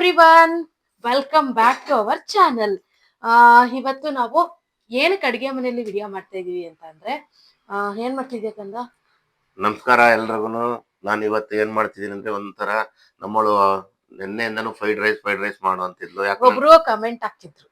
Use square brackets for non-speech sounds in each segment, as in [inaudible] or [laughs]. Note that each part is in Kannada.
Everyone welcome back to our channel ಇವತ್ತು ನಾವು ಏನಕ್ಕೆ ಅಡಿಗೆ ಮನೆಯಲ್ಲಿ ವಿಡಿಯೋ ಮಾಡ್ತಾ ಇದೀವಿ ಅಂತ ಅಂದ್ರೆ ಆ, ಏನ್ ಮಾಡ್ತಿದ್ಯಾ ಕಂದ? ನಮಸ್ಕಾರ ಎಲ್ರಿಗೂ ನಾನು ಇವತ್ತು ಏನ್ ಮಾಡ್ತಿದ್ದೀನಿ ಅಂದ್ರೆ ಒಂಥರ ನಮ್ಮಳು ನಿನ್ನೆಯಿಂದನೂ ಫ್ರೈಡ್ ರೈಸ್ ಫ್ರೈಡ್ ರೈಸ್ ಮಾಡು ಅಂತಿದ್ಲು. ಯಾಕಂದ್ರೆ ಒಬ್ರು ಕಮೆಂಟ್ ಹಾಕ್ತಿದ್ರು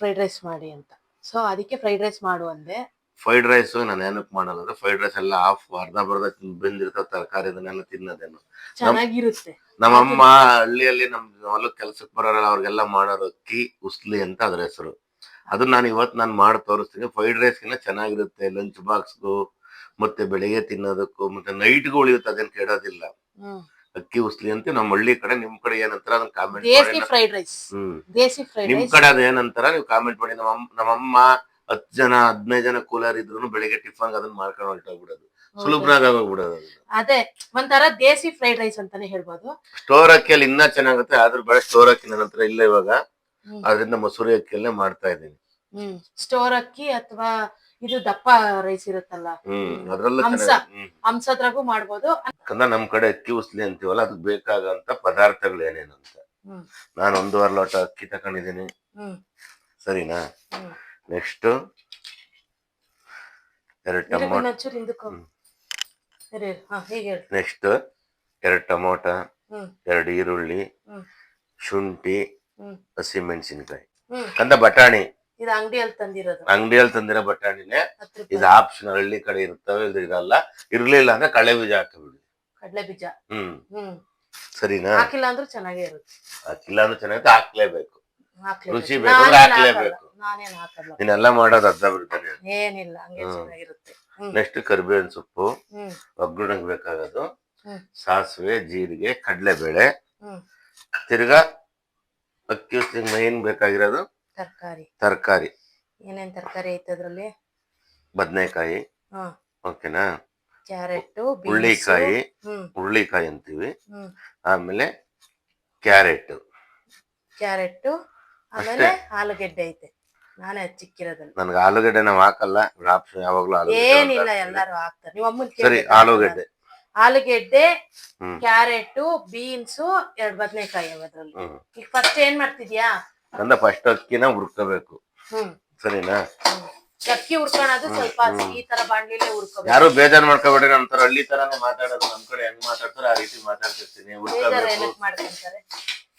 ಫ್ರೈಡ್ ರೈಸ್ ಮಾಡಿ ಅಂತ. ಸೊ ಅದಕ್ಕೆ ಫ್ರೈಡ್ ರೈಸ್ ಮಾಡು ಅಂದೆ. ಫ್ರೈಡ್ ರೈಸ್ ನಾನು ಏನಕ್ಕೆ ಮಾಡಲ್ಲ ಅಂದ್ರೆ ಫ್ರೈಡ್ ರೈಸ್ ಎಲ್ಲ ಆಫ್ ಅರ್ಧ ಬರ್ದ ಬೆಂದಿರ್ತಾವ ತರಕಾರಿ ಅದನ್ನೆಲ್ಲ ತಿನ್ನೋದೇನು. ಚೆನ್ನಾಗಿರುತ್ತೆ. ನಮ್ಮಮ್ಮ ಹಳ್ಳಿಯಲ್ಲಿ ನಮ್ ಹೊಲಕ್ ಕೆಲ್ಸಕ್ ಬರೋರಲ್ಲ ಅವ್ರಿಗೆಲ್ಲ ಮಾಡೋರು ಅಕ್ಕಿ ಉಸ್ಲಿ ಅಂತ ಅದ್ರ ಹೆಸರು. ಅದನ್ನ ನಾನು ಇವತ್ತು ನಾನು ಮಾಡಿ ತೋರಿಸ್ತೀನಿ. ಫ್ರೈಡ್ ರೈಸ್ಗಿನ್ನ ಚೆನ್ನಾಗಿರುತ್ತೆ. ಲಂಚ್ ಬಾಕ್ಸ್ಗೂ ಮತ್ತೆ ಬೆಳಿಗ್ಗೆ ತಿನ್ನೋದಕ್ಕೂ ಮತ್ತೆ ನೈಟ್ಗೂ ಉಳಿಯುತ್ತೆ ಅದೇನ್ ಕೆಡೋದಿಲ್ಲ. ಹ್ಮ್. ಅಕ್ಕಿ ಉಸ್ಲಿ ಅಂತ ನಮ್ಮ ಹಳ್ಳಿ ಕಡೆ ನಿಮ್ ಕಡೆ ಏನಂತಾರ ಅದನ್ನ ಕಾಮೆಂಟ್ ದೇಸಿ ಫ್ರೈಡ್ ರೈಸ್ ಹ್ಮ್. ದೇಸಿ ಫ್ರೈಡ್ ನಿಮ್ ರೈಸ್ ಕಡೆ ಅದೇನಂತಾರ ನೀವು ಕಾಮೆಂಟ್ ಮಾಡಿ. ನಮ್ಮ ಅಮ್ಮ- ನಮ್ಮಮ್ಮ ಹತ್ ಜನ ಹದಿನೈದು ಜನ ಕೂಲರ್ ಇದ್ರು ಬೆಳಿಗ್ಗೆ ಟಿಫನ್ ಅದನ್ನ ಮಾಡ್ಕೊಂಡು ಹೊರಟೋಗ್ಬಿಡೋದು. ಸುಲಭನಾಗ ಆಗೋಗ್ಬಿಡೋದು ಅದೇ. ಒಂಥರ ದೇಸಿ ಫ್ರೈಡ್ ರೈಸ್ ಅಂತಾನೆ ಹೇಳ್ಬೋದು. ಸ್ಟೋರ್ ಅಕ್ಕಿಯಲ್ಲಿ ಇನ್ನ ಚೆನ್ನಾಗುತ್ತೆ ಆದ್ರೂ ಬೇಡ ಸ್ಟೋರ್ ಅಕ್ಕಿ ನನ್ನ ಹತ್ರ ಇಲ್ಲ ಇವಾಗ. ಅದರಿಂದ ಮಸೂರಿ ಅಕ್ಕಿಯಲ್ಲೇ ಮಾಡ್ತಾ ಇದ್ದೀನಿ. ಹ್ಮ್. ಸ್ಟೋರ್ ಅಕ್ಕಿ ಅಥವಾ ಇದು ದಪ್ಪ ರೈಸ್ ಇರುತ್ತಲ್ಲ. ಹ್ಮ್ ಅದ್ರಲ್ಲೂ ಹಂಸ. ಚೆನ್ನಾಗಿ ಹಂಸದ್ರಾಗೂ ಮಾಡ್ಬೋದು. ಯಾಕಂದ್ರೆ ನಮ್ ಕಡೆ ಅಕ್ಕಿ ಉಸ್ಲಿ ಅಂತೀವಲ್ಲ ಅದಕ್ಕೆ ಬೇಕಾಗಂತ ಪದಾರ್ಥಗಳು ಏನೇನು ಅಂತ. ಹ್ಮ್. ನಾನು ಒಂದೂವರೆ ಲೋಟ ಅಕ್ಕಿ ತಕೊಂಡಿದ್ದೀನಿ. ಹ್ಮ್. ಸರಿನಾ? ಹ್ಮ್. ನೆಕ್ಸ್ಟ್ ಎರಡು ಟೊಮೊಟೊ. ಇನ್ನೊಂಚೂರು ಹಿಂದಕ್ಕೆ ಹೋಗು. ಹ್ಮ್. ಇರು, ಇರು. ಹಾ ಹೀಗೆ ಹೇಳು ನೆಕ್ಸ್ಟ್ ಎರಡು ಟೊಮೊಟ ಎರಡು ಈರುಳ್ಳಿ ಶುಂಠಿ ಹಸಿಮೆಣಸಿನಕಾಯಿ ಕಂದ ಬಟಾಣಿ. ಇದು ಅಂಗಡಿಯಲ್ಲಿ ತಂದಿರೋದು. ಅಂಗಡಿಯಲ್ಲಿ ತಂದಿರೋ ಬಟಾಣಿನೇ ಇದು ಆಪ್ಷನ್ ಹಳ್ಳಿ ಕಡೆ ಇರ್ತವೆ ಇದು ಇರಲ್ಲ ಇರ್ಲಿಲ್ಲ ಅಂದ್ರೆ ಕಳೆ ಬೀಜ ಹಾಕಬಿಡಿ. ಕಡಲೆ ಬೀಜ. ಹ್ಮ್. ಸರಿನಾ? ಹಾಕಿಲ್ಲ ಅಂದ್ರೆ ಚೆನ್ನಾಗೇ ಇರುತ್ತೆ. ಹಾಕಿಲ್ಲ ಅಂದ್ರೆ ಚೆನ್ನಾಗಿ ಹಾಕ್ಲೇಬೇಕು. ರುಚಿ ಬೇಕು ಹಾಕ್ಲೇಬೇಕು. ಹಾಕಲ್ಲ. ನಾನೇನ್ ಹಾಕಲ್ಲ. ನೀನೆಲ್ಲ ಮಾಡೋದು ಅರ್ಧ ಬಿಡ್ತಾನೆ ಏನಿಲ್ಲ ಹಂಗೆ. ಚೆನ್ನಾಗಿರುತ್ತೆ. ನೆಕ್ಸ್ಟ್ ಕರಿಬೇವಿನ ಸೊಪ್ಪು ಒಗ್ಗರಣೆಗೆ ಬೇಕಾಗೋದು. ಸಾಸಿವೆ ಜೀರಿಗೆ ಕಡಲೆಬೇಳೆ. ತಿರ್ಗಾ ಅಕ್ಕಿ ಮೇನ್ ಬೇಕಾಗಿರೋದು ತರಕಾರಿ. ತರಕಾರಿ. ಏನೇನ್ ತರಕಾರಿ ಐತೆ ಅದ್ರಲ್ಲಿ? ಬದನೆಕಾಯಿ. ಓಕೆನಾ? ಕ್ಯಾರೆಟ್ ಹುಳ್ಳಿಕಾಯಿ ಹುಳ್ಳಿಕಾಯಿ ಅಂತೀವಿ. ಆಮೇಲೆ ಕ್ಯಾರೆಟ್. ಕ್ಯಾರೆಟ್ ಆಮೇಲೆ ಆಲೂಗೆಡ್ಡೆ ಐತೆ. ನಾನೇ ಹಚ್ಚಿಕ್ಕಿರೋದನ್ನ ನನ್ಗೆ ಆಲೂಗಡ್ಡೆ ನಾವ್ ಹಾಕಲ್ಲ ಆಪ್ಷನ್ ಯಾವಾಗ್ಲೂ ಆಲೂಗಡ್ಡೆ ಏನಿಲ್ಲ ಅಂತ ಹಾಕ್ತೀನಿ. ಎಲ್ಲಾರು ಹಾಕ್ತಾರೆ. ನೀವು ಅಮ್ಮನ್ ಸರಿ ಆಲೂಗಡ್ಡೆ. ಆಲೂಗೆಡ್ಡೆ ಹ್ಮ್. ಕ್ಯಾರೆಟ್ ಬೀನ್ಸ್ ಎರಡ್ ಬದನೆಕಾಯಿ ಅದ್ರಲ್ಲಿ. ಹ್ಮ್. ಈಗ ಫಸ್ಟ್ ಏನ್ ಮಾಡ್ತಿದ್ಯಾ? ಅಂದ ಫಸ್ಟ್ ಅಕ್ಕಿನ ಹುರ್ಕೋಬೇಕು. ಹ್ಮ್. ಸರಿನಾ? ಚಕ್ಕಿ ಅಕ್ಕಿ ಹುರ್ಕೊಳೋದು ಸ್ವಲ್ಪ ಈ ತರ ಬಾಂಡ್ಲಿಲೆ ಹುರ್ಕೋಬೇಕು. ಯಾರು ಬೇಜಾರ್ ಮಾಡ್ಕೋಬೇಡ್ರಿ ನಮ್ ತರ ಹಳ್ಳಿ ತರಾನೇ ಮಾತಾಡೋದು ನಮ್ ಕಡೆ ಹೆಂಗ್ ಮಾತಾಡ್ತಾರೋ ಆ ರೀತಿ ಮಾತಾಡ್ತಿರ್ತೀನಿ ಬೇಜಾರ್ ಹುರ್ಕೋಬೇಕು ಏನಕ್ ಮಾಡ್ಕೊಂತಾರೆ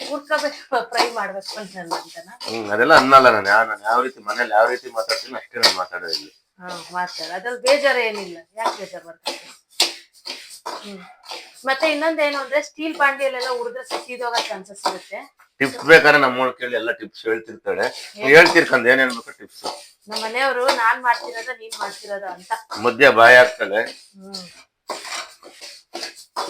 ಹುರ್ಕೋಬೇಕು ಫ್ರೈ ಮಾಡ್ಬೇಕು ಅಂತಲ್ಲ ಅಂತನ? ಹ್ಮ್ ಅದೆಲ್ಲ ಅನ್ನಲ್ಲ ನಾನು. ಯಾವ ನಾನು ಯಾವ ರೀತಿ ಮನೇಲಿ ಯಾವ ರೀತಿ ಮಾತಾಡ್ತೀನಿ ಅಷ್ಟೇ ನಾನು ಮಾತಾಡೋದು ಇಲ್ಲಿ. ಹಾ ಮಾಡ್ತಾರೆ ಅದ್ರಲ್ಲಿ ಬೇಜಾರ ಏನಿಲ್ಲ. ಯಾಕೆ ಬೇಜಾರು ಮಾಡ್ತಾರೆ ಹ್ಮ್. ಮತ್ತೆ ಇನ್ನೊಂದೇನು ಅಂದ್ರೆ ಸ್ಟೀಲ್ ಬಾಂಡಿಯಲ್ಲೆಲ್ಲ ಉರಿದ್ರೆ ಸೀದೋಗೋ ಚಾನ್ಸಸ್ ಇರುತ್ತೆ. ಟಿಪ್ಸ್ ಬೇಕಾದ್ರೆ ನಮ್ಮ ಕೇಳಿ ಎಲ್ಲ ಟಿಪ್ಸ್ ಹೇಳ್ತಿರ್ತಾಳೆ. ಹೇಳ್ತಿರ್ಕಂದ್ ಏನೇನ್ ಬೇಕು ಟಿಪ್ಸ್ ನಮ್ಮ ಮನೆಯವರು ನಾನ್ ಮಾಡ್ತಿರೋದ ನೀನ್ ಮಾಡ್ತಿರೋದ ಅಂತ. ಮಧ್ಯ ಬಾಯಿ ಆಗ್ತಾಳೆ ಹ್ಮ್.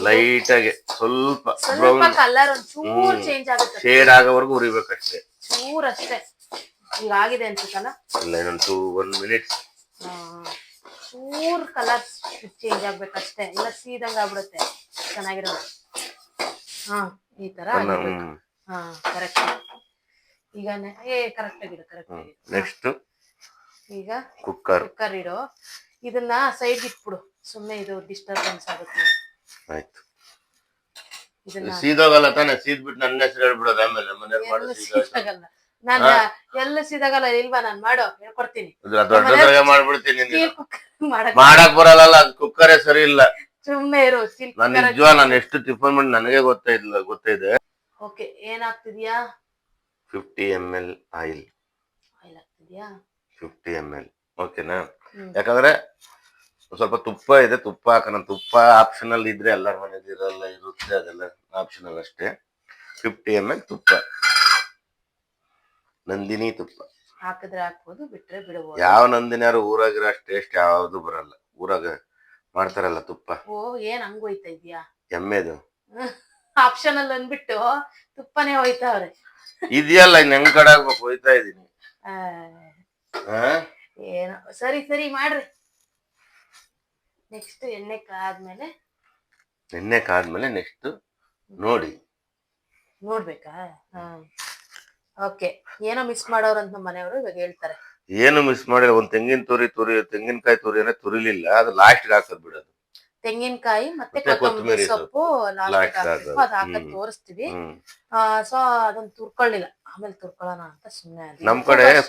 ಲೈಟ್ ಆಗಿ ಸ್ವಲ್ಪ ಸ್ವಲ್ಪ ಬ್ರೌನ್ ಕಲರ್ ಒಂದ್ ಚೂರ್ ಹ್ಮ್. ಚೇಂಜ್ ಆಗುತ್ತೆ. ಶೇಡ್ ಆಗೋವರೆಗೂ ಉರಿಬೇಕಷ್ಟೇ. ಚೂರ್ ಅಷ್ಟೇ. ಈಗ ಆಗಿದೆ ಅನ್ಸುತ್ತಲ್ಲ ಇಲ್ಲ ಇನ್ನೊಂದು ಟೂ ಒನ್ ಮಿನಿಟ್ ಚೂರ್ ಕಲರ್ ಚೇಂಜ್ ಆಗ್ಬೇಕಷ್ಟೇ. ಇಲ್ಲ ಸೀದಂಗ ಆಗ್ಬಿಡುತ್ತೆ. ಚೆನ್ನಾಗಿರೋದು. ಹಾ ಈ ತರ ಆಗಿರ್ಬೇಕು. ಹಾ ಕರೆಕ್ಟ್ ಈಗ ನೆ- ಏ ಕರೆಕ್ಟ್ ಆಗಿದೆ ಕರೆಕ್ಟ್ ನೆಕ್ಸ್ಟ್ ಈಗ ಕುಕ್ಕರ್ ಕುಕ್ಕರ್ ಇಡು ಇದನ್ನ ಸೈಡ್ ಇಟ್ಬಿಡು. ಸುಮ್ಮನೆ ಇದು ಡಿಸ್ಟರ್ಬೆನ್ಸ್ ಆಗುತ್ತೆ. ಆಯ್ತು. ಸೀದೋಗಲ್ಲ ತಾನೆ ಸೀದ್ಬಿಟ್ಟು ನನ್ನ ಹೆಸರು ಹೇಳ್ಬಿಡೋದು ಆಮೇಲೆ ಮನೇಲಿ ಎಲ್ಲ ಮಾಡೋ ಸೀದೋಯ್ತು ಸೀದಾಗಲ್ಲ. ನಾನು ಎಲ್ಲ ಸೀದಾಗಲ್ಲ ಇಲ್ವಾ ನಾನ್ ಮಾಡೋ? ಹೇಳ್ಕೊಡ್ತೀನಿ. ದೊಡ್ಡದ್ರಾಗ ಮಾಡ್ಬಿಡ್ತೀನಿ ನೀನು. ಸ್ಟೀಲ್ ಕುಕ್ಕರ್ ಮಾಡಕ್ ಮಾಡಕ್ ಬರಲ್ಲ ಕುಕ್ಕರೇ ಸರಿ ಇಲ್ಲ. ಸುಮ್ಮನೆ ಇರು ಸ್ಟೀಲ್ ನಾನು ಕುಕ್ಕರ್ ನಿಜವಾ ನಾನು ಎಷ್ಟು ಟಿಫನ್ ಮಾಡಿ ನನಗೆ ಗೊತ್ತಾಯ್ತಿಲ್ಲ ಗೊತ್ತಿದೆ. Okay ಏನಾಗ್ತಿದ್ಯಾ? Fifty M L oil oil ಆಗ್ತಿದ್ಯಾ? ಫಿಫ್ಟಿ ಎಂ ಎಲ್ ಓಕೆನಾ? ಹ್ಮ್. ಯಾಕಂದ್ರೆ ಸ್ವಲ್ಪ ತುಪ್ಪ ಇದೆ ತುಪ್ಪ ಹಾಕೋಣ. ತುಪ್ಪ ಆಪ್ಷನಲ್ ಇದ್ರೆ ಎಲ್ಲರ ಮನೇಲಿ ಇರಲ್ಲ ಇರುತ್ತೆ ಅದೆಲ್ಲ ಆಪ್ಷನಲ್ ಅಷ್ಟೇ. ಫಿಫ್ಟಿ ಎಂ ಎಲ್ ತುಪ್ಪ. ನಂದಿನಿ ತುಪ್ಪ. ಹಾಕಿದ್ರೆ ಹಾಕ್ಬೋದು ಬಿಟ್ರೆ ಬಿಡಬಹುದು. ಯಾವ ನಂದಿನಿಯಾರು ಊರಾಗಿರೋ ಟೇಸ್ಟ್ ಯಾವ್ದು ಬರಲ್ಲ. ಊರಾಗ ಮಾಡ್ತಾರಲ್ಲ ತುಪ್ಪ. ಓ ಏನ್ ಹಂಗ್ ಹೋಯ್ತಾ ಇದ್ಯಾ ಎಮ್ಮೆದು. [laughs] ಆಪ್ಷನಲ್ ಅಂದ್ಬಿಟ್ಟು ತುಪ್ಪನೇ ಹೋಯ್ತಾವ್ರೆ. ಇದೆಯಲ್ಲ ಇನ್ ಹೆಂಗ್ ಕಡೆ ಆಗ್ಬೇಕು? ಹೋಯ್ತಾ ಇದೀನಿ. ಏನೋ ಸರಿ ಸರಿ ಮಾಡ್ರಿ. ನೆಕ್ಸ್ಟ್ ಎಣ್ಣೆ ಕಾದ್ಮೇಲೆ ಎಣ್ಣೆ ಕಾದ್ಮೇಲೆ ನೆಕ್ಸ್ಟ್ ನೋಡಿ. ನೋಡ್ಬೇಕಾ? ಹಾ. ಓಕೆ ಏನೋ ಮಿಸ್ ಮಾಡೋರಂತ ನಮ್ಮ ಮನೆಯವರು ಇವಾಗ ಹೇಳ್ತಾರೆ. ಏನು ಮಿಸ್ ಮಾಡಿಲ್ಲ ಒಂದ್ ತೆಂಗಿನ ತುರಿ ತುರಿ ತೆಂಗಿನಕಾಯಿ ತುರಿ ಅಂದ್ರೆ ತುರಿಲಿಲ್ಲ ಅದು ಲಾಸ್ಟ್ ಹಾಕೋದ್ ಬಿಡೋದು. ತೆಂಗಿನಕಾಯಿ ಮತ್ತೆ ಮತ್ತೆ ಕೊತ್ತಂಬರಿ ಕೊತ್ತಂಬರಿ ಸೊಪ್ಪು ಲಾಸ್ಟ್ ಹಾಕ್ಬೇಕು. ಅದ್ ಹಾಕದ್ ಹ್ಮ್. ತೋರಿಸ್ತೀವಿ. ಹ್ಮ್. ಸೊ ಅದನ್ನ ತುರ್ಕೊಳ್ಳಿಲ್ಲ. ಆಮೇಲೆ ತುರ್ಕೊಳ್ಳೋಣ ಅಂತ ಸುಮ್ಮನೆ ನಮ್ ಕಡೆ-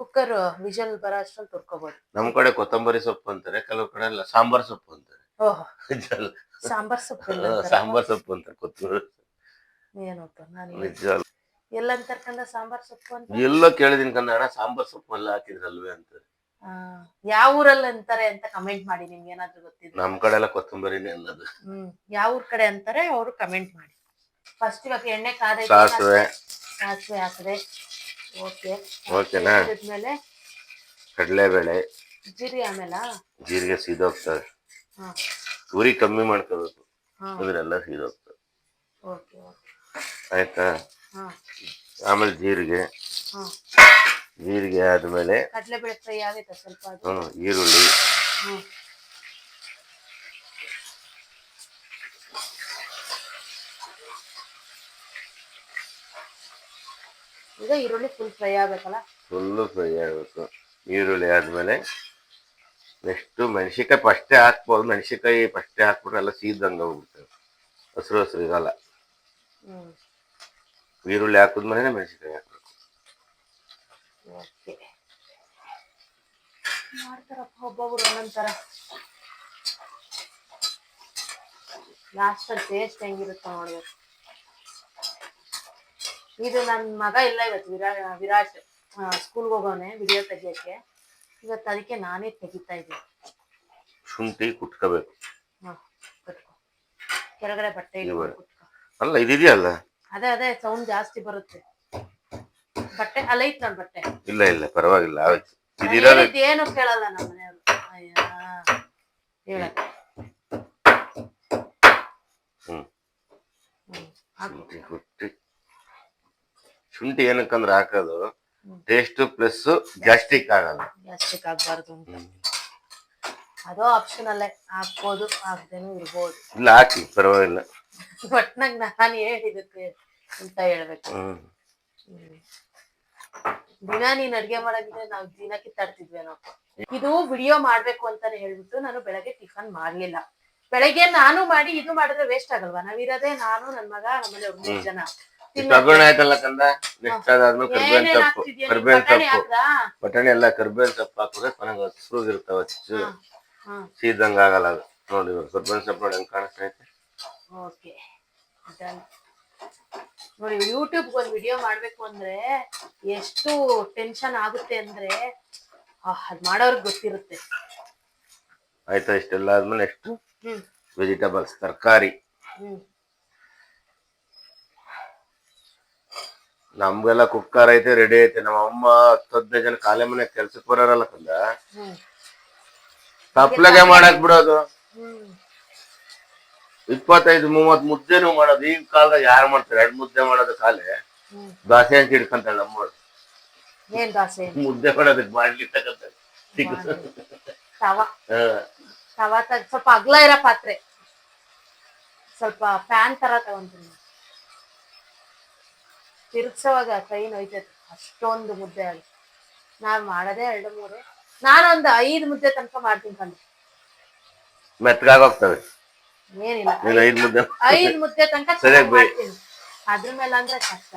ಕುಕ್ಕರ್ ಮಿಜಲ್ ಬರೋ ಅಷ್ಟ್ರಲ್ಲಿ ತುರ್ಕೋಬಹುದು ನಮ್ ಕಡೆ ಕೊತ್ತಂಬರಿ ಸೊಪ್ಪು ಅಂತಾರೆ ಕೆಲವು ಕಡೆ ಎಲ್ಲ ಸಾಂಬಾರ್ ಸೊಪ್ಪು ಅಂತಾರೆ. ಓಹ್. ನಿಜ ಸಾಂಬಾರ್ ಸೊಪ್ಪು ಇಲ್ಲ? ಸಾಂಬಾರ್ ಸೊಪ್ಪು ಅಂತಾರೆ ಕೊತ್ತಂಬರಿ ಏನಪ್ಪ ನಾನು ನಿಜ ಅಲ್ಲ. ಎಲ್ಲ ಅಂತರ್ಕಂದ ಸಾಂಬಾರ್ ಸೊಪ್ಪು ಅಂತ? ಎಲ್ಲೋ ಕೇಳಿದೀನಿ ಕಂದ ಅಣ್ಣ ಸಾಂಬಾರ್ ಸೊಪ್ಪು ಎಲ್ಲ ಹಾಕಿದ್ರಲ್ವೇ ಅಂತ. ಆ, ಯಾವ ಊರಲ್ಲಿ ಅಂತಾರೆ ಅಂತ ಕಮೆಂಟ್ ಮಾಡಿ ನಿಮ್ಗೆ ಏನಾದ್ರು ಗೊತ್ತಿದ್ರೆ. ನಮ್ ಕಡೆ ಎಲ್ಲ ಕೊತ್ತಂಬರಿನೇ ಅನ್ನೋದು ಹ್ಮ್ ಯಾವ ಊರ್ ಕಡೆ ಅಂತಾರೆ ಅವರು ಕಮೆಂಟ್ ಮಾಡಿ. ಫಸ್ಟ್ ಇವಾಗ ಎಣ್ಣೆ ಕಾದ ಸಾಸಿವೆ. ಸಾಸಿವೆ ಹಾಕಿದೆ ಓಕೆ. ಓಕೆನಾ? ಕಡಲೆ ಕಡಲೆಬೇಳೆ. ಜೀರಿಗೆ ಆಮೇಲೆ? ಜೀರಿಗೆ ಸೀದೋಗ್ತವೆ. ಹಾ. ಉರಿ ಕಮ್ಮಿ ಮಾಡ್ಕೋಬೇಕು. ಹಾ. ಅದ್ರೆಲ್ಲ ಸೀದೋಗ್ತವೆ. Okay okay. ಆಯ್ತಾ? ಹಾ. ಆಮೇಲೆ ಜೀರಿಗೆ. ಹಾ. ಜೀರಿಗೆ ಆದ್ಮೇಲೆ ಕಡಲೆಬೇಳೆ ಫ್ರೈ ಆಗೈತೆ ಸ್ವಲ್ಪ ಅದು? ಹ್ಮ್ ಈರುಳ್ಳಿ. ಹ್ಮ್. ಈಗ ಈರುಳ್ಳಿ ಫುಲ್ ಫ್ರೈ ಆಗಬೇಕಲ್ಲ? ಫುಲ್ ಫ್ರೈ ಆಗಬೇಕು. ಈರುಳ್ಳಿ ಆದಮೇಲೆ ನೆಕ್ಸ್ಟ್ ಮೆಣಸಿನ್ಕಾಯಿ ಫಸ್ಟೇ ಹಾಕ್ಬೋದು. ಮೆಣಸಿನ್ಕಾಯಿ ಫಸ್ಟೇ ಹಾಕ್ಬಿಟ್ರೆ ಎಲ್ಲ ಸೀದಂಗೆ ಹೋಗ್ಬಿಡ್ತವೆ ಹಸಿರು ಹಸಿರು ಇರಲ್ಲ. ಈರುಳ್ಳಿ ಹಾಕಿದ್ಮೇಲೆ ಮೆಣಸಿನ್ಕಾಯಿ ಹಾಕ್ಬೇಕು. ಓಕೆ. ಮಾಡ್ತಾರಪ್ಪ ಒಬ್ಬೊಬ್ರು ಒಂದೊಂಥರ ಲಾಸ್ಟ್ ಟೇಸ್ಟ್ ಹೆಂಗಿರುತ್ತೆ ನೋಡ್ಬೇಕು. ಇದು ನನ್ನ ಮಗ ಇಲ್ಲ ಇವತ್ತು ವಿರಾ ವಿರಾಟ್ ಸ್ಕೂಲ್ಗೆ ಹೋಗೋನೆ ವಿಡಿಯೋ ತೆಗಿಯಕ್ಕೆ. ಇವತ್ತು ಅದಕ್ಕೆ ನಾನೇ ತೆಗಿತಾ ಇದ್ದೀನಿ. ಶುಂಠಿ ಕುಟ್ಕೋಬೇಕು. ಕಟ್ಕೊ. ಕೆಳಗಡೆ ಬಟ್ಟೆ ಇಟ್ಕೊಂಡು ಇವಾಗ. ಕುತ್ಕೊ ಅಲ್ಲ ಇದಿದೆಯಲ್ಲ? ಅದೇ ಅದೇ ಸೌಂಡ್ ಜಾಸ್ತಿ ಬರುತ್ತೆ. ಬಟ್ಟೆ ಅಲ್ಲೈತ್ ನೋಡ್ ಬಟ್ಟೆ. ಇಲ್ಲ ಇಲ್ಲ ಪರವಾಗಿಲ್ಲ. ಆಯ್ತು ನಾನ್ ಇದಿರೋದೇ ಹೇಳಿದ್ದು ಏನು ಕೇಳಲ್ಲ ನಮ್ಮ ಮನೆಯವರು ಅಯ್ಯ ಹೇಳ. ಹ್ಮ್. ಹ್ಮ್ ಹಾಕು. ಶುಂಠಿ ಕುಟ್ಟಿ. ಶುಂಠಿ ಏನಕ್ಕಂದ್ರೆ ಹಾಕೋದು. ಟೇಸ್ಟ್ ಪ್ಲಸ್ ಗ್ಯಾಸ್ಟ್ರಿಕ್ ಆಗಲ್ಲ. ಗ್ಯಾಸ್ಟ್ರಿಕ್ ಆಗಬಾರ್ದು ಅಂತ. ಆಪ್ಷನ್ ಅದು ಆಪ್ಷನಲ್ಲೇ ಹಾಕ್ಬೋದು ಹಾಕ್ದೇನು ಇರ್ಬೋದು. ಇಲ್ಲ ಹಾಕಿ ಪರವಾಗಿಲ್ಲ. ಒಟ್ನಾಗ ನಾನು ಹೇಳಿದಕ್ಕೆ ಅಂತ ಹೇಳ್ಬೇಕು. ದಿನ ನೀನ್ ಅಡ್ಗೆ ಮಾಡೋದಿದ್ರೆ ನಾವ್ ದಿನ ಕಿತ್ತಾಡ್ತಿದ್ವೇನೋ ಇದು ವಿಡಿಯೋ ಮಾಡ್ಬೇಕು ಅಂತಾನೆ ಹೇಳ್ಬಿಟ್ಟು ನಾನು ಬೆಳಗ್ಗೆ ಟಿಫನ್ ಮಾಡ್ಲಿಲ್ಲ. ಬೆಳಗ್ಗೆ ನಾನು ಮಾಡಿ ಇದು ಮಾಡಿದ್ರೆ ವೇಸ್ಟ್ ಆಗಲ್ವಾ? ನಾವಿರೋದೇ ನಾನು ನನ್ ಮಗ ನಮ್ಮನೆ ಮೂರ್ ಜನ. ತಗೊಂಡ್ ಆಯ್ತಲ್ಲ ಕಂದ? ನೆಕ್ಸ್ಟ್ ಅದಾದ್ಮೇಲೆ ಕರ್ಬೇವಿನ ಸೊಪ್ಪು? ಕರ್ಬೇವಿನ ಸೊಪ್ಪು ಬಟಾಣಿ ಎಲ್ಲ ಕರ್ಬೇವಿನ ಸೊಪ್ಪು ಹಾಕಿದ್ರೆ ಕೊನೆಗೆ ಹಸಿರು ಇರ್ತಾವ. ಸೀದಂಗ ಆಗಲ್ಲ ಅದು. ನೋಡಿ ಕರ್ಬೇವಿನ ಸೊಪ್ಪು ನೋಡಿ ಹೆಂಗ್ ಕಾಣಿಸ್ತೈತೆ ಓಕೆ ನೋಡಿ ಯೂಟ್ಯೂಬ್ ಒಂದ್ ವಿಡಿಯೋ ಮಾಡ್ಬೇಕು ಅಂದ್ರೆ ಎಷ್ಟು ಟೆನ್ಷನ್ ಆಗುತ್ತೆ ಅಂದ್ರೆ ಅದ್ ಮಾಡೋರ್ಗ್ ಗೊತ್ತಿರುತ್ತೆ. ಆಯ್ತಾ ಇಷ್ಟೆಲ್ಲ ಆದ್ಮೇಲೆ ನೆಕ್ಸ್ಟ್ ವೆಜಿಟೇಬಲ್ಸ್ ತರಕಾರಿ. ನಮ್ಗೆಲ್ಲ ಕುಕ್ಕರ್ ಐತೆ ರೆಡಿ ಐತೆ. ನಮ್ಮ ಅಮ್ಮ ಹತ್ತು ಹದಿನೈದು ಜನ ಕಾಲೇ ಮನೆ ಕೆಲ್ಸಕ್ಕೆ ಬರೋರಲ್ಲ ಕಂದ. ತಪ್ಲಗೆ ಮಾಡಕ್ ಬಿಡೋದು. ಇಪ್ಪತ್ತೈದು ಮೂವತ್ ಮುದ್ದೆನೂ ಮಾಡೋದು. ಈಗ ಕಾಲದಾಗ ಯಾರು ಮಾಡ್ತಾರೆ? ಎರಡ್ ಮುದ್ದೆ ಮಾಡೋದು ಕಾಲೇ ದಾಸೆ ಅಂತ ಹಿಡ್ಕಂತಾಳೆ ನಮ್ಮ ಏನ್ ದೋಸೆ ಮುದ್ದೆ ಮಾಡೋದಕ್ಕೆ ಮಾಡ್ಲಿ. ತಗಂತ ತವ ತವ ತಗ್ ಸ್ವಲ್ಪ ಅಗ್ಲ ಇರೋ ಪಾತ್ರೆ. ಸ್ವಲ್ಪ ಫ್ಯಾನ್ ತರ ತಗೊಂತೀನಿ. ತಿರ್ಗ್ಸೋವಾಗ ಕೈ ನೋಯ್ತೈತೆ ಅಷ್ಟೊಂದು ಮುದ್ದೆ ಆಗಿ ನಾನ್ ಮಾಡೋದೇ ಎರಡು ಮೂರು. ನಾನೊಂದು ಐದು ಮುದ್ದೆ ತನಕ ಮಾಡ್ತೀನಿ ಕಣ್ಣು ಮೆತ್ಗಾಗೋಗ್ತವೆ ಏನಿಲ್ಲ. ನೀನ್ ಐದ್ ಮುದ್ದೆ ಐದ್ ಮುದ್ದೆ ತನಕ ಸರಿಯಾಗ್ ಬೇಯ್. ಮಾಡ್ತೀನಿ. ಅದ್ರ ಮೇಲೆ ಅಂದ್ರೆ ಕಷ್ಟ.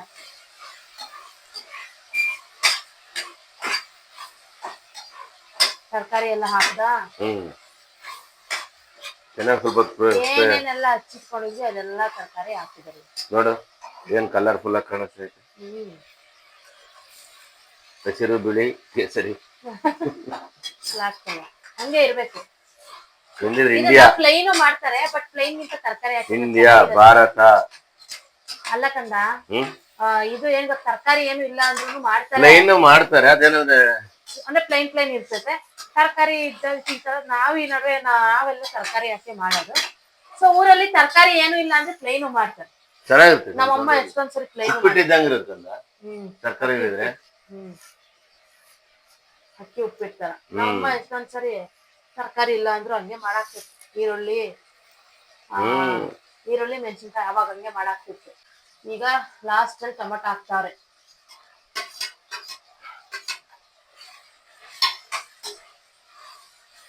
ತರಕಾರಿ ಎಲ್ಲ ಹಾಕ್ದ? ಹ್ಮ್. ಚೆನ್ನಾಗಿ ಸ್ವಲ್ಪ ಏನೇನೆಲ್ಲ ಹಚ್ಚಿಟ್ಕೊಂಡಿದ್ವಿ ಅದೆಲ್ಲ ತರಕಾರಿ ಹಾಕಿದ್ರಿ ನೋಡು. ಏನ್ ಕಲರ್ಫುಲ್ ಆಗಿ ಕಾಣಿಸ್ತೈತೆ ಹಸಿರು ಬಿಳಿ ಕೇಸರಿ. ಹಂಗೆ ಇರ್ಬೇಕು. ಎಂದಿದ್ರೆ ಇಂಡಿಯಾ ಪ್ಲೈನ್ ಮಾಡ್ತಾರೆ ಬಟ್ ಪ್ಲೈನ್ ತರಕಾರಿ ಇಂಡಿಯಾ ಭಾರತ. ಅಲ್ಲ ಕಂದ? ಇದು ಏನ್ ಗೊತ್ತಾ ತರಕಾರಿ ಏನು ಇಲ್ಲ ಅಂದ್ರೂ ಮಾಡ್ತಾರೆ. ಪ್ಲೈನ್ ಮಾಡ್ತಾರೆ ಅದೇನಂದ್ರೆ ಅಂದ್ರೆ ಪ್ಲೈನ್ ಪ್ಲೈನ್ ಇರ್ತೈತೆ. ತರಕಾರಿ ಇದ್ದಾಗ ತರ ನಾವ್ ಈ ನಡುವೆ ನಾವೆಲ್ಲ ತರಕಾರಿ ಹಾಕಿ ಮಾಡೋದು. ಸೊ ಊರಲ್ಲಿ ತರಕಾರಿ ಏನು ಇಲ್ಲ ಅಂದ್ರೆ ಪ್ಲೈನು ಮಾಡ್ತಾರೆ. ಚೆನ್ನಾಗಿರ್ತದೆ ನಮ್ಮಮ್ಮ ಎಷ್ಟೊಂದ್ಸರಿ ಪ್ಲೈನು ಉಪ್ಪಿಟ್ಟಿದ್ದಂಗೆ ಇರುತ್ತಲ್ಲ ತರಕಾರಿ ಅಕ್ಕಿ ಉಪ್ಪಿಡ್ತಾರ ನಮ್ಮಮ್ಮ ಎಷ್ಟೊಂದ್ಸರಿ ತರಕಾರಿ ಇಲ್ಲ ಅಂದ್ರು ಹಂಗೆ ಮಾಡಾಕ್ತಿತ್ತು. ಈರುಳ್ಳಿ. ಈರುಳ್ಳಿ ಮೆಣಸಿನ್ಕಾಯಿ ಅವಾಗ ಹಂಗೆ ಮಾಡಾಕ್ತಿತ್ತು. ಈಗ ಲಾಸ್ಟ್ ಅಲ್ಲಿ ಟೊಮೆಟೊ ಹಾಕ್ತಾವ್ರೆ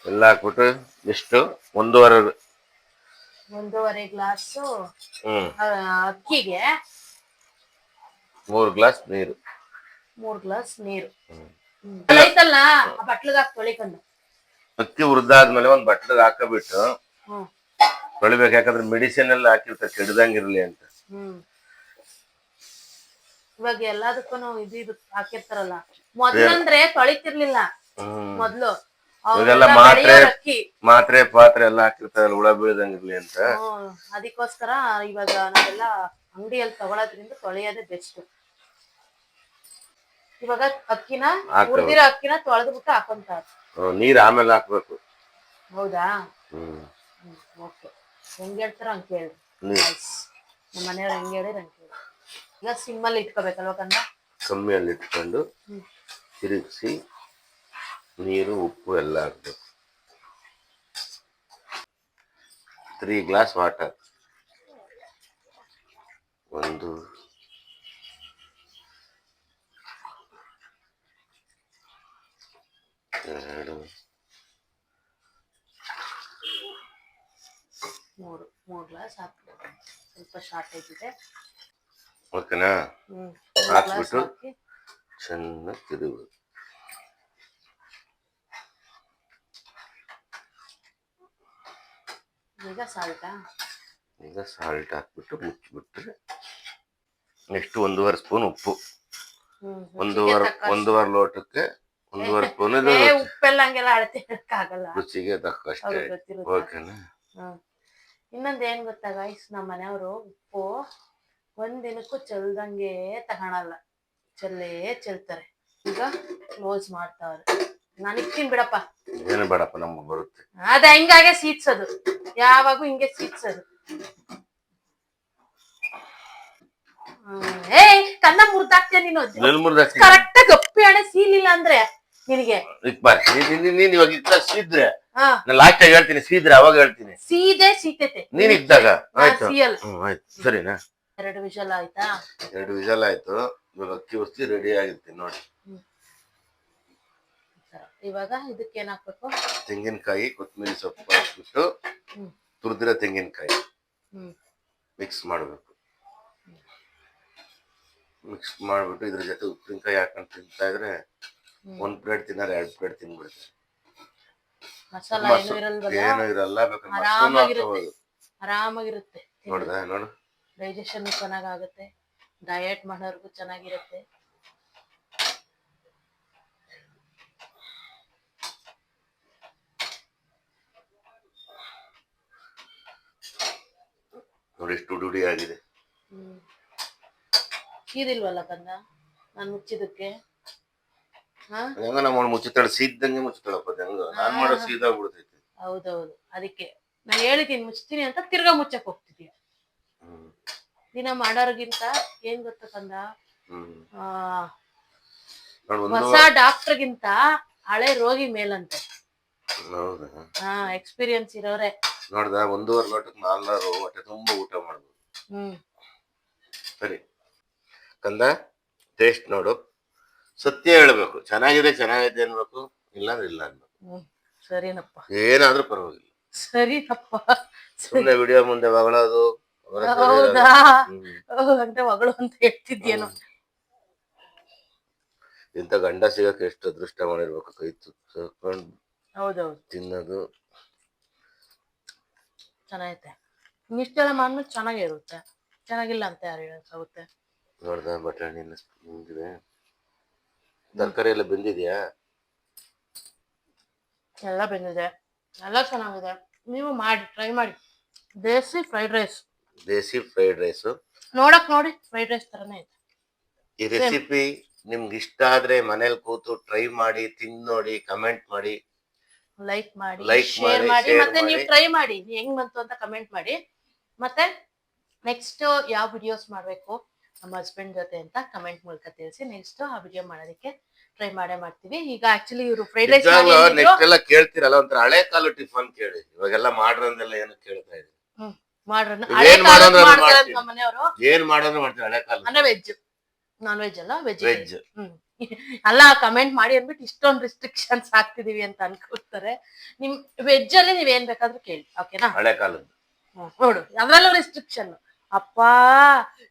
ಎಲ್ಲ ಹಾಕ್ಬಿಟ್ಟು ಎಷ್ಟು? ಒಂದೂವರೆ ಒಂದೂವರೆ ಗ್ಲಾಸ್ ಹ್ಮ್. ಅಕ್ಕಿಗೆ ಮೂರು ಗ್ಲಾಸ್ ನೀರು. ಮೂರ್ ಗ್ಲಾಸ್ ನೀರು. ಐತಲ್ಲ ಹಾಕಿ ತೊಳಿಕೊಂಡು. ಅಕ್ಕಿ ಹುರಿದಾದ್ಮೇಲೆ ಒಂದ್ ಬಟ್ಲಗ್ ಹಾಕಬಿಟ್ಟು ಹ್ಮ್. ತೊಳಿಬೇಕು ಯಾಕಂದ್ರೆ ಮೆಡಿಸಿನ್ ಎಲ್ಲ ಹಾಕಿರ್ತಾರೆ ಕೆಡ್ದಂಗಿರ್ಲಿ ಅಂತ. ಹ್ಮ್. ಇವಾಗ ಎಲ್ಲದಕ್ಕೂ ಇದು ಇದು ಹಾಕಿರ್ತಾರಲ್ಲ. ಮೊದ್ಲಂದ್ರೆ ತೊಳಿತಿರ್ಲಿಲ್ಲ. ಮೊದ್ಲು ಇವಾಗೆಲ್ಲ ಮಾತ್ರೆ ಮಾತ್ರೆ ಪಾತ್ರೆ ಎಲ್ಲ ಹಾಕಿರ್ತಾರಲ್ಲ ಹುಳ ಬೀಳದಂಗಿರ್ಲಿ ಅಂತ. ಅದಕ್ಕೋಸ್ಕರ ಇವಾಗ ನಾವೆಲ್ಲ ಅಂಗಡಿಯಲ್ಲಿ ತಗೊಳೋದ್ರಿಂದ ತೊಳೆಯೋದೇ ಬೆಸ್ಟ್ ಇವಾಗ ಅಕ್ಕಿನ. ಹುರಿದಿರೋ ಅಕ್ಕಿನ ತೊಳೆದು ಬಿಟ್ಟು ಹಾಕೊಂತಾರ ನೀರ್ ಆಮೇಲೆ ಹಾಕ್ಬೇಕು. ಹೌದಾ? ಓಕೆ ಹೆಂಗ್ ಹೇಳ್ತಾರ ಹಂಗ್ ಕೇಳಿ ನಮ್ಮ ಮನೆಯವ್ರು ಹೆಂಗ್ ಹೇಳಿದ್ರೆ ಹಂಗ್ ಕೇಳಿ ಈಗ ಸಿಮ್ಮಲ್ಲಿ ಇಟ್ಕೋಬೇಕಲ್ವ ಕಣ್ಣ ಕಮ್ಮಿಯಲ್ಲಿ ಇಟ್ಕೊಂಡು. ತಿರುಗಿಸಿ. ನೀರು ಉಪ್ಪು ಎಲ್ಲ ಹಾಕ್ಬೇಕು. ತ್ರೀ ಗ್ಲಾಸ್ ವಾಟರ್ ಒಂದು ಎರಡು ಮೂರು ಮೂರು ಗ್ಲಾಸ್ ಹಾಕ್ಬೇಕು. ಸ್ವಲ್ಪ ಶಾರ್ಟೇಜ್ ಇದೆ. ಓಕೆನಾ ಹಾಕ್ಬಿಟ್ಟು? ಚೆನ್ನಾಗಿ ತಿರುಗು. ಈಗ ಸಾಲ್ಟಾ? ಈಗ ಸಾಲ್ಟ್ ಹಾಕ್ಬಿಟ್ಟು ಮುಚ್ಚಿಬಿಟ್ರೆ ನೆಕ್ಸ್ಟ್ ಒಂದೂವರೆ ಸ್ಪೂನ್ ಉಪ್ಪು. ಒಂದೂವರೆ ಒಂದೂವರೆ ಲೋಟಕ್ಕೆ ಒಂದೂವರೆ [laughs] ಸ್ಪೂನ್ ಉಪ್ಪೆಲ್ಲ ಹಂಗೆಲ್ಲ ಅಳತೆ ಹೇಳಕ್ಕಾಗಲ್ಲ ರುಚಿಗೆ ತಕ್ಕಷ್ಟೇ. ಓಕೆನಾ? ಇನ್ನೊಂದು ಏನ್ ಗೊತ್ತಾ ಗೈಸ್ ನಮ್ಮ ಮನೆಯವರು ಉಪ್ಪು ಒಂದಿನಕ್ಕೂ ದಿನಕ್ಕೂ ಚೆಲ್ದಂಗೆ ತಗೊಳಲ್ಲ. ಚೆಲ್ಲೇ ಚೆಲ್ತಾರೆ. ಈಗ ಕ್ಲೋಸ್ ಮಾಡ್ತಾವ್ರೆ. ನಾನು ಇಕ್ತೀನಿ ಬಿಡಪ್ಪ. ಏನು ಬೇಡಪ್ಪ ನಮ್ಗೆ ಬರುತ್ತೆ. ಅದ ಹಿಂಗಾಗೆ ಸೀದ್ಸೋದು ಯಾವಾಗೂ ಹಿಂಗೆ ಸೀದ್ಸೋದು ಹೇ ಏಯ್ ಕನ್ನ ಮುರ್ದಾಕ್ತೀಯ ನೀನು? ನೆಲ್ಮುರ್ದ ಕರೆಕ್ಟ್ ಗಪ್ಪಿ ಹಣೆ ಸೀಲಿಲ್ಲ ಅಂದ್ರೆ ನಿನಗೆ? ನೀನ್- ನೀನ್- ನೀನ್ ಇವಾಗ ಇದ್ದ ಸೀದ್ರೆ. ಹಾ. ನಾನು ಲಾಸ್ಟ್ ಆಗಿ ಹೇಳ್ತೀನಿ ಸೀದ್ರೆ ಅವಾಗ ಹೇಳ್ತೀನಿ. ಸೀದೆ ಸೀತೈತೆ. ನೀನ್ ಇದ್ದಾಗ. ನಾನ್ ಆಯ್ತು. ಸೀಯಲ್ಲ. ಹ್ಮ್ ಆಯ್ತು. ಸರಿನಾ? ಎರಡು ವಿಷಲ್ ಆಯ್ತಾ? ಎರಡು ವಿಷಲ್ ಆಯ್ತು. ಇವಾಗ ಅಕ್ಕಿ ವಸ್ತಿ ರೆಡಿ ಆಗಿರ್ತೀನಿ ನೋಡಿ. ಇವಾಗ ಇದಕ್ಕೆ ಏನ್ ಹಾಕ್ಬೇಕು ತೆಂಗಿನಕಾಯಿ ಕೊತ್ತಂಬರಿ ಸೊಪ್ಪು ಹಾಕ್ಬಿಟ್ಟು. ತುರಿದಿರೋ ತೆಂಗಿನಕಾಯಿ. ಹ್ಮ್. ಮಿಕ್ಸ್ ಮಾಡಬೇಕು. ಮಿಕ್ಸ್ ಮಾಡ್ಬಿಟ್ಟು ಇದ್ರ ಜೊತೆ ಉಪ್ಪಿನಕಾಯಿ ಹಾಕೊಂಡು ತಿಂತಾ ಇದ್ರೆ. ಒಂದ್ ಪ್ಲೇಟ್ ತಿನ್ನೋರು ಎರಡು ಪ್ಲೇಟ್ ತಿನ್ಬಿಡ್ತಾರೆ ಮಸಾಲ ಏನು ಇರಲ್ವಲ್ಲ? ಏನು ಇರಲ್ಲ ಬೇಕಾದ್ರೆ ಮಶ್ರೂಮ್ ಆರಾಮಾಗಿರುತ್ತೆ. ನೋಡ್ದ? ನೋಡು. ಡೈಜೆಷನ್ ಚೆನ್ನಾಗಾಗುತ್ತೆ. ಡಯಟ್ ಮಾಡೋರ್ಗು ಚೆನ್ನಾಗಿರುತ್ತೆ. ನೋಡಿ ಎಷ್ಟು ಆಗಿದೆ. ಹ್ಮ್. ಸೀದಿಲ್ವಲ್ಲ ಕಂದ? ನಾನು ಮುಚ್ಚಿದಕ್ಕೆ ಹಾ? ಹೆಂಗ ನಮ್ಮ ಮುಚ್ಚುತ್ತಾಳೆ ಸೀದಂಗೆ ಮುಚ್ಚುತ್ತಾಳಪ್ಪ ಹೆಂಗ. ನಾನ್ ಮಾಡೋ ಸೀದಾ ಬಿಡ್ತೈತಿ ಹೌದೌದು. ಅದಕ್ಕೆ ನಾನು ಹೇಳಿದ್ದೀನಿ ಮುಚ್ತೀನಿ ಅಂತ ತಿರ್ಗಾ ಮುಚ್ಚಕ್ ಹೋಗ್ತಿದ್ಯ. ಹ್ಮ್. ದಿನ ಮಾಡೋರ್ಗಿಂತ ಏನ್ ಗೊತ್ತ ಕಂದ? ಹ್ಮ್. ಆ, ನೋಡು ಒಂದು ಹೊಸ ಡಾಕ್ಟರ್ಗಿಂತ ಹಳೆ ರೋಗಿ ಮೇಲಂತೆ. ಹೌದಾ? ಹಾ ಎಕ್ಸ್ಪೀರಿಯನ್ಸ್ ಇರೋರೆ. ನೋಡ್ದ ಒಂದೂವರೆ ಲೋಟಕ್ಕೆ ನಾಲ್ನಾರು ಹೊಟ್ಟೆ ತುಂಬಾ ಊಟ ಮಾಡ್ಬೋದು. ಹ್ಮ್. ಸರಿ. ಕಂದ ಟೇಸ್ಟ್ ನೋಡು. ಸತ್ಯ ಹೇಳ್ಬೇಕು. ಚೆನ್ನಾಗಿದೆ ಚೆನ್ನಾಗಿದೆ ಅನ್ಬೇಕು. ಇಲ್ಲಾಂದ್ರೆ ಇಲ್ಲ ಅನ್ಬೇಕು. ಹ್ಮ್. ಸರಿನಪ್ಪ. ಏನಾದ್ರೂ ಪರವಾಗಿಲ್ಲ. ಸರಿನಪ್ಪ. ಸುಮ್ಮನೆ ವಿಡಿಯೋ ಮುಂದೆ ಮಗಳೋದು ಹೌದಾ? ಅಂದ್ರೆ ಮಗಳು ಅಂತ ಹೇಳ್ತಿದ್ಯೇನೋ. ಇಂಥ ಗಂಡ ಸಿಗಕ್ಕೆ ಎಷ್ಟು ಅದೃಷ್ಟ ಮಾಡಿರ್ಬೇಕು ಕೈ ಹೌದೌದು. ತಿನ್ನೋದು. ಚೆನ್ನಾಗೈತೆ. ಇಷ್ಟೆಲ್ಲ ಮಾಡಿದ್ಮೇಲೆ ಚೆನ್ನಾಗಿರುತ್ತೆ. ಚೆನ್ನಾಗಿಲ್ಲ ಅಂತ ಯಾರು ಹೇಳಕ್ಕಾಗುತ್ತೆ ನೋಡ್ದ ಬಟಾಣಿ ಎಲ್ಲ ಬಂದಿದೆ ತರಕಾರಿ ಎಲ್ಲ ಬೆಂದಿದ್ಯಾ? ಎಲ್ಲ ಬೆಂದಿದೆ. ಎಲ್ಲ ಚೆನ್ನಾಗಿದೆ. ನೀವು ಮಾಡಿ ಟ್ರೈ ಮಾಡಿ. Desi fried rice desi fried rice ನೋಡಕ್ ನೋಡಿ ಫ್ರೈಡ್ ರೈಸ್ ತರನೇ ಇದೆ ಈ ರೆಸಿಪಿ ನಿಮ್ಗೆ ಇಷ್ಟ ಆದ್ರೆ ಮನೇಲಿ ಕೂತು ಟ್ರೈ ಮಾಡಿ ತಿನ್ನೋಡಿ ನೋಡಿ ಕಮೆಂಟ್ ಮಾಡಿ. ಲೈಕ್ ಮಾಡಿ Like ಶೇರ್ ಮಾಡಿ, ಮಾಡಿ share ಮತ್ತೆ ನೀವು ಮಾಡಿ. ಟ್ರೈ ಮಾಡಿ ಹೆಂಗ್ ಬಂತು ಅಂತ ಕಮೆಂಟ್ ಮಾಡಿ. ಮತ್ತೆ ನೆಕ್ಸ್ಟ್ ಯಾವ ವಿಡಿಯೋಸ್ ಮಾಡ್ಬೇಕು ನಮ್ಮ ಹಸ್ಬೆಂಡ್ ಜೊತೆ ಅಂತ ಕಮೆಂಟ್ ಮೂಲಕ ತಿಳಿಸಿ ನೆಕ್ಸ್ಟ್ ಆ ವಿಡಿಯೋ ಮಾಡೋದಕ್ಕೆ ಟ್ರೈ ಮಾಡೇ ಮಾಡ್ತೀವಿ. ಈಗ ಆಕ್ಚುಲಿ ಇವರು ಫ್ರೈಡ್ ರೈಸ್ ನೆಕ್ಸ್ಟ್ ಎಲ್ಲ ಕೇಳ್ತಿರಲ್ಲ ಒಂಥರ ಹಳೆ ಕಾಲು ಟಿಫನ್ ಕೇಳಿ. ಇವಾಗೆಲ್ಲ ಮಾಡ್ರಂದೆಲ್ಲ ಏನು ಕೇಳ್ತಾ ಇದ್ರು? ಮಾಡ್ರನ್ನ ಏನ್ ಹಳೆ ಮಾಡೋದು ಮಾಡ್ತಾರೆ ಮಾಡ್ತೀವಿ. ನಮ್ಮ ಮನೆಯವರು ಏನ್ ಮಾಡೋದು ಮಾಡ್ತೀವಿ ಹಳೆ ಕಾಲ ಅಂದ್ರೆ ವೆಜ್ ನಾನ್ ವೆಜ್ ಅಲ್ಲ ವೆಜ್ ವೆಜ್ ಹ್ಮ್. ಅಲ್ಲ ಕಮೆಂಟ್ ಮಾಡಿ ಅಂದ್ಬಿಟ್ಟು ಇಷ್ಟೊಂದು ರಿಸ್ಟ್ರಿಕ್ಷನ್ಸ್ ಹಾಕ್ತಿದೀವಿ ಅಂತ ಅನ್ಕೊಳ್ತಾರೆ. ನಿಮ್ ವೆಜ್ ಅಲ್ಲಿ ನೀವ್ ಏನ್ ಬೇಕಾದ್ರೂ ಕೇಳಿ ಓಕೆನಾ ಹಳೆ ಕಾಲದ್ದು. ನೋಡು ಅದ್ರಲ್ಲೂ ರಿಸ್ಟ್ರಿಕ್ಷನ್ ಅಪ್ಪ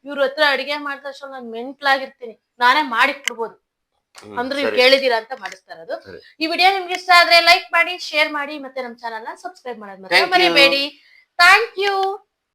ಇವ್ರ ಹತ್ರ ಅಡಿಗೆ ಮಾಡಿದಷ್ಟು ನಾನು ಮೆಂಟ್ಲಾಗಿರ್ತೀನಿ. ನಾನೇ ಮಾಡಿಟ್ಬಿಡ್ಬೋದು. ಕೊಡ್ಬೋದು ಅಂದ್ರೆ ನೀವು ಕೇಳಿದೀರಾ ಅಂತ ಮಾಡಿಸ್ತಾ ಅದು ಈ ವಿಡಿಯೋ ನಿಮ್ಗೆ ಇಷ್ಟ ಆದ್ರೆ ಲೈಕ್ ಮಾಡಿ ಶೇರ್ ಮಾಡಿ ಮತ್ತೆ ನಮ್ ಚಾನಲ್ನ ಸಬ್ಸ್ಕ್ರೈಬ್ ಮಾಡೋದ್. ಮರಿಬೇಡಿ. Thank you